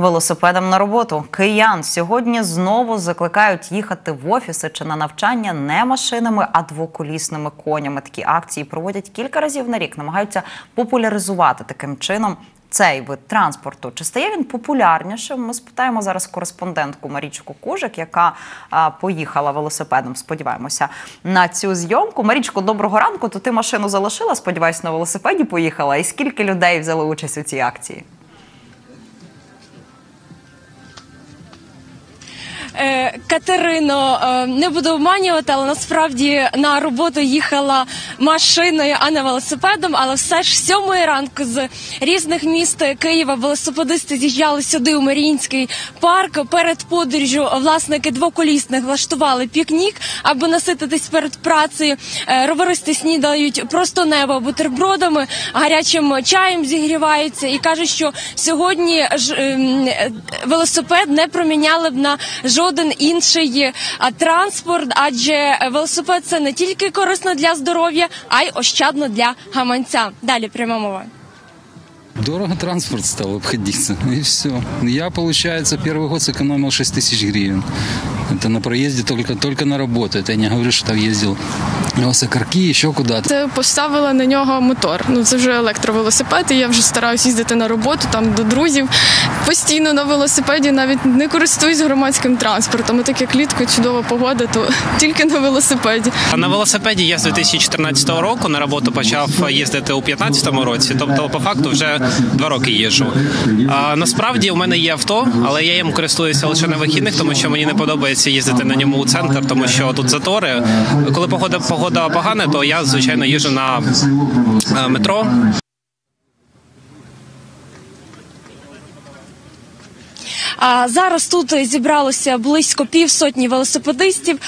велосипедом на роботу. Киян сьогодні знову закликають їхати в офіси чи на навчання не машинами, а двоколісними конями. Такі акції проводять кілька разів на рік, намагаються популяризувати таким чином. Цей вид транспорту чи стає він популярнішим? Ми спитаємо зараз кореспондентку Марічку Кужик, яка а, поїхала велосипедом. Сподіваємося на цю зйомку. Марічко, доброго ранку. То ти машину залишила? Сподіваюсь, на велосипеді поїхала. І скільки людей взяли участь у цій акції? Катерино, е, не буду обманювати, але насправді на роботу їхала машиною, а не велосипедом. Але все ж сьомої ранку з різних міст Києва велосипедисти з'їжджали сюди у Маріїнський парк. Перед подорожю власники двоколісних влаштували пікнік, аби насититись перед працею. Е, Роверисти снідають просто небо бутербродами, гарячим чаєм зігріваються і кажуть, що сьогодні ж ем, е, велосипед не проміняли б на жоден інший е, транспорт, адже велосипед це не тільки корисно для здоров'я, а й ощадно для гаманця. Далі пряма мова. Дорого транспорт стал обходиться, и все. Я, получается, первый год сэкономил 6 тысяч гривен. Это на проезде только, только на работу. Это я не говорю, что там ездил на велосокарки, еще куда-то. Це поставила на нього мотор. Ну це вже електровелосипед. І я вже стараюсь їздити на роботу там до друзів. Постійно на велосипеді навіть не користуюсь громадським транспортом. І так як літко чудова погода, то тільки на велосипеді. А на велосипеді я з 2014 року на роботу почав їздити у 2015 році. Тобто, по факту, вже два роки їжджу. А, насправді у мене є авто, але я їм користуюся лише на вихідних, тому що мені не подобається їздити на ньому у центр, тому що тут затори. Коли погода погода погана, то я звичайно їжджу на е, метро. А зараз тут зібралося близько півсотні велосипедистів.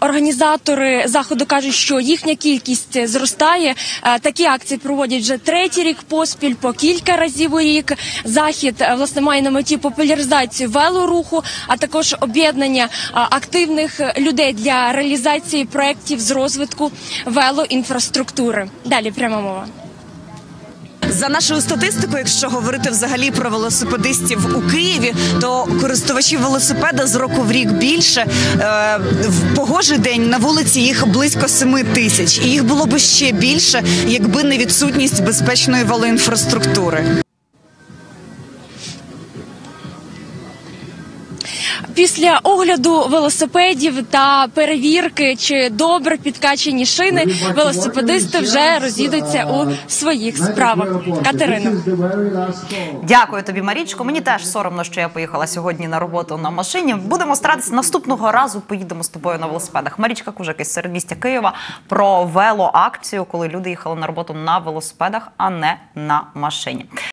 Організатори заходу кажуть, що їхня кількість зростає. Такі акції проводять вже третій рік поспіль, по кілька разів у рік. Захід е, власне має на меті популяризацію велоруху, а також об'єднання активних людей для реалізації проєктів з розвитку велоінфраструктури. Далі пряма мова. За нашою статистикою, якщо говорити взагалі про велосипедистів у Києві, то користувачів велосипеда з року в рік більше. Е, в погожий день на вулиці їх близько 7 тисяч, і їх було б ще більше, якби не відсутність безпечної велоінфраструктури. Після огляду велосипедів та перевірки, чи добре підкачені шини, велосипедисти вже розійдуться у своїх справах. Катерина. Дякую тобі, Марічко. Мені теж соромно, що я поїхала сьогодні на роботу на машині. Будемо старатися наступного разу. Поїдемо з тобою на велосипедах. Марічка Кужик із середмістя Києва про велоакцію, коли люди їхали на роботу на велосипедах, а не на машині.